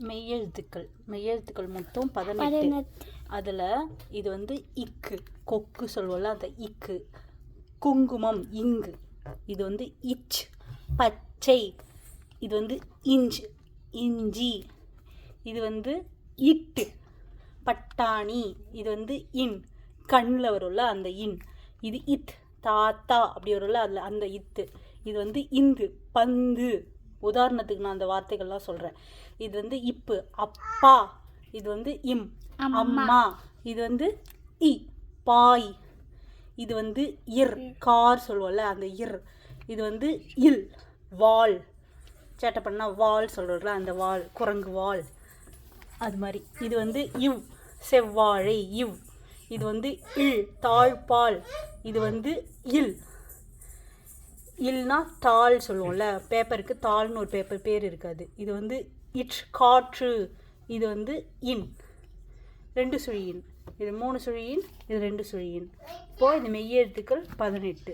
மெய்யெழுத்துக்கள். மெய்யெழுத்துக்கள் மொத்தம் பதினெட்டு. அதில் இது வந்து இக்கு கொக்கு சொல்வோம்ல அந்த இக்கு. குங்குமம் இங்கு. இது வந்து இச். பச்சை. இது வந்து இஞ்ச். இஞ்சி. இது வந்து இட்டு. பட்டாணி. இது வந்து இன். கண்ணில் வரும்ல அந்த இன். இது இத். தாத்தா அப்படி வரும்ல அதில் அந்த இத்து. இது வந்து இந்து. பந்து. உதாரணத்துக்கு நான் அந்த வார்த்தைகள்லாம் சொல்கிறேன் இது வந்து இப்பு அப்பா இது வந்து இம் அம்மா. இது வந்து இ பாய் இது வந்து இர் கார் சொல்லுவோம்ல அந்த இர். இது வந்து இல் வால். சேட்டை பண்ணால் வால் சொல்கிறோம்ல அந்த வால் குரங்கு வால். அது மாதிரி. இது வந்து இவ் செவ்வாழை இவ். இது வந்து இல் தாழ்பால். இது வந்து இல். இல்னா தாள் சொல்லுவோம்ல பேப்பருக்கு தாள்னு ஒரு பேப்பர் பேர் இருக்காது. இது வந்து இட் காற்று இது வந்து இன். ரெண்டு சுழியின் இது மூணு சுழியின் இது ரெண்டு சுழியின் இப்போது இந்த மெய்யெழுத்துக்கள் பதினெட்டு.